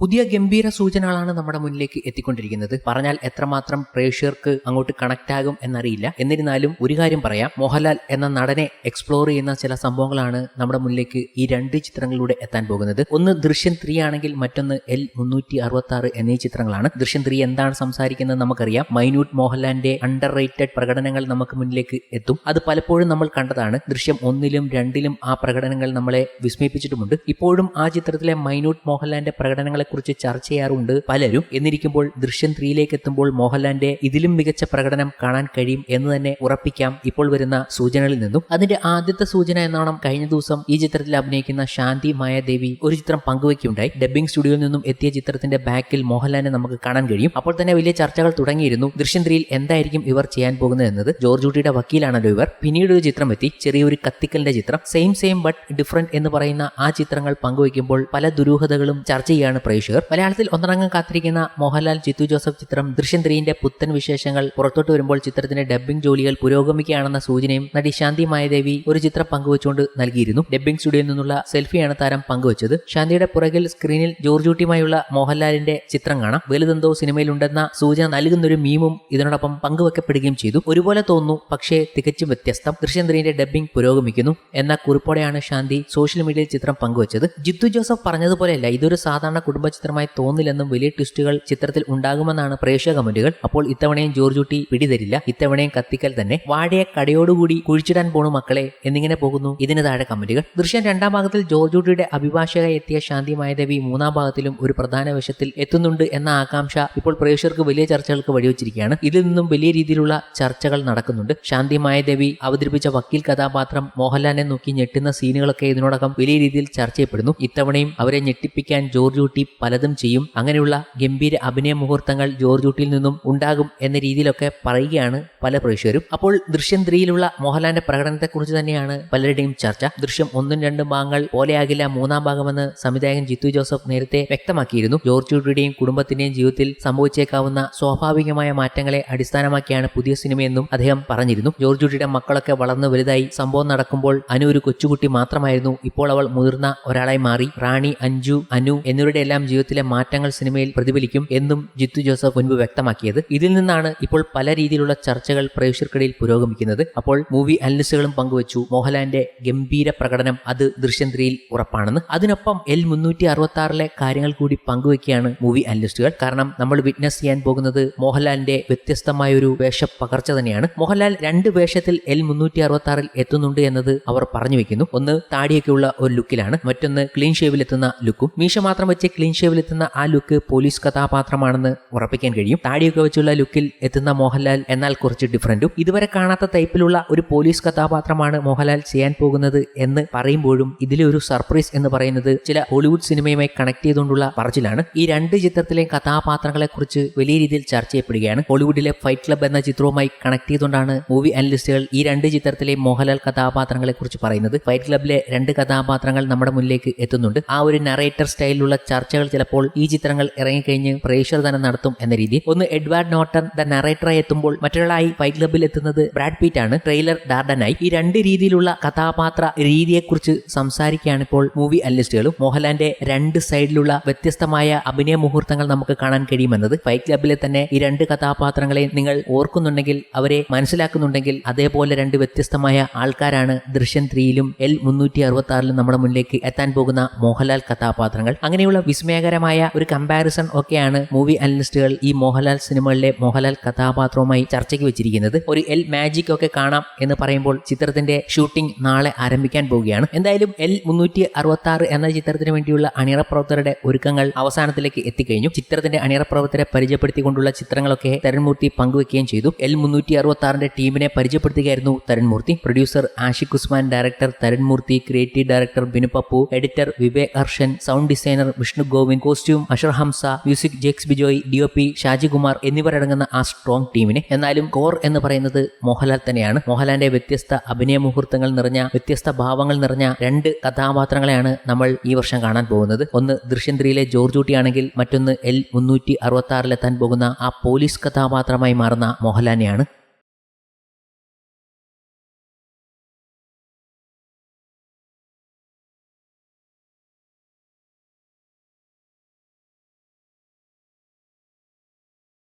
പുതിയ ഗംഭീര സൂചനകളാണ് നമ്മുടെ മുന്നിലേക്ക് എത്തിക്കൊണ്ടിരിക്കുന്നത്. പറഞ്ഞാൽ എത്രമാത്രം പ്രേക്ഷകർക്ക് അങ്ങോട്ട് കണക്ട് ആകും എന്നറിയില്ല. എന്നിരുന്നാലും ഒരു കാര്യം പറയാം. മോഹൻലാൽ എന്ന നടനെ എക്സ്പ്ലോർ ചെയ്യുന്ന ചില സംഭവങ്ങളാണ് നമ്മുടെ മുന്നിലേക്ക് ഈ രണ്ട് ചിത്രങ്ങളിലൂടെ എത്താൻ പോകുന്നത്. ഒന്ന് ദൃശ്യം ത്രീ ആണെങ്കിൽ മറ്റൊന്ന് എൽ മുന്നൂറ്റി അറുപത്തി ആറ് എന്നീ ചിത്രങ്ങളാണ്. ദൃശ്യം ത്രീ എന്താണ് സംസാരിക്കുന്നത് നമുക്കറിയാം. മൈന്യൂട്ട് മോഹൻലാലിന്റെ അണ്ടർ റേറ്റഡ് പ്രകടനങ്ങൾ നമുക്ക് മുന്നിലേക്ക് എത്തും. അത് പലപ്പോഴും നമ്മൾ കണ്ടതാണ്. ദൃശ്യം ഒന്നിലും രണ്ടിലും ആ പ്രകടനങ്ങൾ നമ്മളെ വിസ്മയിപ്പിച്ചിട്ടുമുണ്ട്. ഇപ്പോഴും ആ ചിത്രത്തിലെ മൈന്യൂട്ട് മോഹൻലാലിന്റെ പ്രകടനങ്ങളെ കുറിച്ച് ചർച്ച ചെയ്യാറുണ്ട് പലരും. എന്നിരിക്കുമ്പോൾ ദൃശ്യം ത്രീയിലേക്ക് എത്തുമ്പോൾ മോഹൻലാലിന്റെ ഇതിലും മികച്ച പ്രകടനം കാണാൻ കഴിയും എന്ന് തന്നെ ഉറപ്പിക്കാം ഇപ്പോൾ വരുന്ന സൂചനകളിൽ നിന്നും. അതിന്റെ ആദ്യത്തെ സൂചന എന്നോണം കഴിഞ്ഞ ദിവസം ഈ ചിത്രത്തിൽ അഭിനയിക്കുന്ന ശാന്തി മായാദേവി ഒരു ചിത്രം പങ്കുവയ്ക്കുകയുണ്ടായി ഡബ്ബിംഗ് സ്റ്റുഡിയോയിൽ നിന്നും എത്തിയ ചിത്രത്തിന്റെ ബാക്കിൽ മോഹൻലാലിനെ നമുക്ക് കാണാൻ കഴിയും. അപ്പോൾ തന്നെ വലിയ ചർച്ചകൾ തുടങ്ങിയിരുന്നു. ദൃശ്യം ത്രീയിൽ എന്തായിരിക്കും ഇവർ ചെയ്യാൻ പോകുന്നത് എന്നത് ജോർജ് ഊട്ടിയുടെ വക്കീലാണല്ലോ ഇവർ. പിന്നീട് ഒരു ചിത്രം എത്തി. ചെറിയൊരു കത്തിക്കലിന്റെ ചിത്രം. സെയിം സെയിം ബട്ട് ഡിഫറെന്റ് എന്ന് പറയുന്ന ആ ചിത്രങ്ങൾ പങ്കുവയ്ക്കുമ്പോൾ പല ദുരൂഹതകളും ചർച്ച ചെയ്യാണ് പ്രേക്ഷകർ. മലയാളത്തിൽ ഒന്നടങ്കം കാത്തിരിക്കുന്ന മോഹൻലാൽ ജിത്തു ജോസഫ് ചിത്രം ദൃശ്യം ത്രീന്റെ പുത്തൻ വിശേഷങ്ങൾ പുറത്തോട്ട് വരുമ്പോൾ ചിത്രത്തിന്റെ ഡബ്ബിംഗ് ജോലികൾ പുരോഗമിക്കുകയാണെന്ന സൂചനയും നടി ശാന്തി മായദേവി ഒരു ചിത്രം പങ്കുവച്ചുകൊണ്ട് നൽകിയിരുന്നു. ഡബ്ബിംഗ് സ്റ്റുഡിയോയിൽ നിന്നുള്ള സെൽഫിയാണ് താരം പങ്കുവച്ചത്. ശാന്തിയുടെ പുറകിൽ സ്ക്രീനിൽ ജോർജൂട്ടിയുമായുള്ള മോഹൻലാലിന്റെ ചിത്രം കാണാം. വലുതെന്തോ സിനിമയിലുണ്ടെന്ന സൂചന നൽകുന്നൊരു മീമും ഇതിനോടൊപ്പം പങ്കുവെക്കപ്പെടുകയും ചെയ്തു. ഒരുപോലെ തോന്നുന്നു പക്ഷേ തികച്ചും വ്യത്യസ്തം. ദൃശ്യം ത്രീന്റെ ഡബ്ബിംഗ് പുരോഗമിക്കുന്നു എന്ന കുറിപ്പോടെയാണ് ശാന്തി സോഷ്യൽ മീഡിയയിൽ ചിത്രം പങ്കുവച്ചത്. ജിത്തു ജോസഫ് പറഞ്ഞതുപോലെയല്ല ഇതൊരു സാധാരണ കുടുംബ ചിത്രമായി തോന്നില്ലെന്നും വലിയ ട്വിസ്റ്റുകൾ ചിത്രത്തിൽ ഉണ്ടാകുമെന്നാണ് പ്രേക്ഷക കമന്റുകൾ. അപ്പോൾ ഇത്തവണയും ജോർജ് ഊട്ടി പിടിതരില്ല. ഇത്തവണയും കത്തിക്കൽ തന്നെ. വാഴയെ കടയോടുകൂടി കുഴിച്ചിടാൻ പോണു മക്കളെ. എന്നിങ്ങനെ പോകുന്നു. ഇതിന് താഴെ കമന്റുകൾ. ദൃശ്യം രണ്ടാം ഭാഗത്തിൽ ജോർജ് ഊട്ടിയുടെ അഭിഭാഷക എത്തിയ ശാന്തി മായദേവി മൂന്നാം ഭാഗത്തിലും ഒരു പ്രധാന വശത്തിൽ എത്തുന്നുണ്ട് എന്ന ആകാംക്ഷ ഇപ്പോൾ പ്രേക്ഷകർക്ക് വലിയ ചർച്ചകൾക്ക് വഴിവെച്ചിരിക്കുകയാണ്. ഇതിൽ നിന്നും വലിയ രീതിയിലുള്ള ചർച്ചകൾ നടക്കുന്നുണ്ട്. ശാന്തി മായദേവി അവതരിപ്പിച്ച വക്കീൽ കഥാപാത്രം മോഹൻലാലിനെ നോക്കി ഞെട്ടുന്ന സീനുകളൊക്കെ ഇതിനോടകം വലിയ രീതിയിൽ ചർച്ച ചെയ്യപ്പെടുന്നു ഇത്തവണയും അവരെ ഞെട്ടിപ്പിക്കാൻ ജോർജ് ഊട്ടി പലതും ചെയ്യും. അങ്ങനെയുള്ള ഗംഭീര അഭിനയ മുഹൂർത്തങ്ങൾ ജോർജ് ഊട്ടിയിൽ നിന്നും ഉണ്ടാകും എന്ന രീതിയിലൊക്കെ പറയുകയാണ് പല പ്രേക്ഷകരും. അപ്പോൾ ദൃശ്യം ത്രീയിലുള്ള മോഹൻലാലിന്റെ പ്രകടനത്തെക്കുറിച്ച് തന്നെയാണ് പലരുടെയും ചർച്ച. ദൃശ്യം ഒന്നും രണ്ടും ഭാഗങ്ങൾ പോലെയാകില്ല. മൂന്നാം ഭാഗമെന്ന് സംവിധായകൻ ജിത്തു ജോസഫ് നേരത്തെ വ്യക്തമാക്കിയിരുന്നു. ജോർജ് ഊട്ടിയുടെയും കുടുംബത്തിന്റെയും ജീവിതത്തിൽ സംഭവിച്ചേക്കാവുന്ന സ്വാഭാവികമായ മാറ്റങ്ങളെ അടിസ്ഥാനമാക്കിയാണ് പുതിയ സിനിമയെന്നും അദ്ദേഹം പറഞ്ഞിരുന്നു. ജോർജ് ഊട്ടിയുടെ മക്കളൊക്കെ വളർന്നു വലുതായി സംഭവം നടക്കുമ്പോൾ അനു ഒരു കൊച്ചുകുട്ടി മാത്രമായിരുന്നു. ഇപ്പോൾ അവൾ മുതിർന്ന ഒരാളായി മാറി. റാണി അഞ്ജു അനു എന്നിവരുടെ എല്ലാം ജീവിതത്തിലെ മാറ്റങ്ങൾ സിനിമയിൽ പ്രതിഫലിക്കും എന്നും ജിത്തു ജോസഫ് മുൻപ് വ്യക്തമാക്കിയത്. ഇതിൽ നിന്നാണ് ഇപ്പോൾ പല രീതിയിലുള്ള ചർച്ചകൾ പ്രേക്ഷകർക്കിടയിൽ പുരോഗമിക്കുന്നത്. അപ്പോൾ മൂവി അനലിസ്റ്റുകളും പങ്കുവച്ചു. മോഹൻലാലിന്റെ ഗംഭീര പ്രകടനം അത് ദൃശ്യം ത്രീയിൽ ഉറപ്പാണെന്ന്. അതിനൊപ്പം എൽ മുന്നൂറ്റി അറുപത്തി ആറിലെ കാര്യങ്ങൾ കൂടി പങ്കുവയ്ക്കുകയാണ് മൂവി അനലിസ്റ്റുകൾ. കാരണം നമ്മൾ വിറ്റ്നസ് ചെയ്യാൻ പോകുന്നത് മോഹൻലാലിന്റെ വ്യത്യസ്തമായ ഒരു വേഷ വേഷപ്പകർച്ച തന്നെയാണ്. മോഹൻലാൽ രണ്ട് വേഷത്തിൽ എൽ മുന്നൂറ്റി അറുപത്തി ആറിൽ എത്തുന്നുണ്ട് എന്നത് അവർ പറഞ്ഞു വെക്കുന്നു. ഒന്ന് താടിയൊക്കെയുള്ള ഒരു ലുക്കിലാണ്. മറ്റൊന്ന് ക്ലീൻ ഷേവിൽ എത്തുന്ന ലുക്കും. മീശ മാത്രം വെച്ച് ക്ലീൻ ഷേവിൽ എത്തുന്ന ആ ലുക്ക് പോലീസ് കഥാപാത്രമാണെന്ന് ഉറപ്പിക്കാൻ കഴിയും. താടിയൊക്കെ വെച്ചുള്ള ലുക്കിൽ എത്തുന്ന മോഹൻലാൽ എന്നാൽ കുറച്ച് ഡിഫറന്റും ഇതുവരെ കാണാത്ത ടൈപ്പിലുള്ള ഒരു പോലീസ് കഥാപാത്രമാണ് മോഹൻലാൽ ചെയ്യാൻ പോകുന്നത് എന്ന് പറയുമ്പോഴും ഇതിലെ ഒരു സർപ്രൈസ് എന്ന് പറയുന്നത് ചില ഹോളിവുഡ് സിനിമയുമായി കണക്ട് ചെയ്തുകൊണ്ടുള്ള പറച്ചിലാണ്. ഈ രണ്ട് ചിത്രത്തിലെ കഥാപാത്രങ്ങളെ കുറിച്ച് വലിയ രീതിയിൽ ചർച്ച ചെയ്യപ്പെടുകയാണ്. ഹോളിവുഡിലെ ഫൈറ്റ് ക്ലബ് എന്ന ചിത്രവുമായി കണക്ട് ചെയ്തുകൊണ്ടാണ് മൂവി അനലിസ്റ്റുകൾ ഈ രണ്ട് ചിത്രത്തിലെ മോഹൻലാൽ കഥാപാത്രങ്ങളെ കുറിച്ച് പറയുന്നത്. ഫൈറ്റ് ക്ലബിലെ രണ്ട് കഥാപാത്രങ്ങൾ നമ്മുടെ മുന്നിലേക്ക് എത്തുന്നുണ്ട്. ആ ഒരു നറേറ്റർ സ്റ്റൈലിലുള്ള ചർച്ചകൾ ചിലപ്പോൾ ഈ ചിത്രങ്ങൾ ഇറങ്ങിക്കഴിഞ്ഞ് പ്രേക്ഷകർ തന്നെ നടത്തും എന്ന രീതി. ഒന്ന് എഡ്വാർഡ് നോട്ടൺ ദ നറേറ്ററായി എത്തുമ്പോൾ മറ്റൊരാളായി ഫൈറ്റ് ക്ലബിൽ എത്തുന്നത് ബ്രാഡ് പീറ്റ് ആണ് ട്രെയിലർ ഡാർഡനായി. ഈ രണ്ട് രീതിയിലുള്ള കഥാപാത്ര രീതിയെക്കുറിച്ച് സംസാരിക്കുകയാണ് ഇപ്പോൾ മൂവി അനലിസ്റ്റുകളും. മോഹൻലാലിന്റെ രണ്ട് സൈഡിലുള്ള വ്യത്യസ്തമായ അഭിനയ മുഹൂർത്തങ്ങൾ നമുക്ക് കാണാൻ കഴിയുമെന്നത് ഫൈറ്റ് ക്ലബിലെ തന്നെ ഈ രണ്ട് കഥാപാത്രങ്ങളെ നിങ്ങൾ ഓർക്കുന്നുണ്ടെങ്കിൽ അവരെ മനസ്സിലാക്കുന്നുണ്ടെങ്കിൽ അതേപോലെ രണ്ട് വ്യത്യസ്തമായ ആൾക്കാരാണ് ദൃശ്യൻ ത്രീയിലും എൽ മുന്നൂറ്റി അറുപത്തി ആറിലും നമ്മുടെ മുന്നിലേക്ക് എത്താൻ പോകുന്ന മോഹൻലാൽ കഥാപാത്രങ്ങൾ. അങ്ങനെയുള്ള വിസ്മയകരമായ ഒരു കമ്പാരിസൺ ഒക്കെയാണ് മൂവി അനലിസ്റ്റുകൾ ഈ മോഹൻലാൽ സിനിമകളിലെ മോഹൻലാൽ കഥാപാത്രവുമായി ചർച്ചയ്ക്ക് വെച്ചിരിക്കുന്നത്. ഒരു എൽ മാജിക് ഒക്കെ കാണാം എന്ന് പറയുമ്പോൾ ചിത്രത്തിന്റെ ഷൂട്ടിംഗ് നാളെ ആരംഭിക്കാൻ പോവുകയാണ്. എന്തായാലും എൽ മുന്നൂറ്റി അറുപത്തി ആറ് എന്ന ചിത്രത്തിന് വേണ്ടിയുള്ള അണിയറ പ്രവർത്തകരുടെ ഒരുക്കങ്ങൾ അവസാനത്തിലേക്ക് എത്തിക്കഴിഞ്ഞു. ചിത്രത്തിന്റെ അണിയറ പ്രവർത്തകരെ പരിചയപ്പെടുത്തിക്കൊണ്ടുള്ള ചിത്രങ്ങളൊക്കെ തരൺമൂർത്തി പങ്കുവെക്കുകയും ചെയ്തു. എൽ മുന്നൂറ്റി അറുപത്തി ആറിന്റെ ടീമിനെ പരിചയപ്പെടുത്തുകയായിരുന്നു Tharunmoorthy. Producer Ashiq Usman director Tharunmoorthy creative director Binu Pappu editor Vivek Harshan sound designer Vishnu Govind costume Ashar Hamza music Jakes Bejoy D O P Shajikumar എന്നിവരടങ്ങുന്ന ആ സ്ട്രോങ് ടീമിനെ എന്നാലും കോർ എന്ന് പറയുന്നത് മോഹൻലാൽ തന്നെയാണ്. മോഹൻലാലിന്റെ വ്യത്യസ്ത അഭിനയ മുഹൂർത്തങ്ങൾ നിറഞ്ഞ വ്യത്യസ്ത ഭാവങ്ങൾ നിറഞ്ഞ രണ്ട് കഥാപാത്രങ്ങളെയാണ് നമ്മൾ ഈ വർഷം കാണാൻ പോകുന്നത്. ഒന്ന് ദൃശ്യം ത്രീയിലെ ജോർജ് ഊട്ടിയാണെങ്കിൽ മറ്റൊന്ന് എൽ മുന്നൂറ്റി അറുപത്തി ആറിലെത്താൻ പോകുന്ന ആ പോലീസ് കഥാപാത്രമായി മാറുന്ന മോഹൻലാലിനെയാണ്.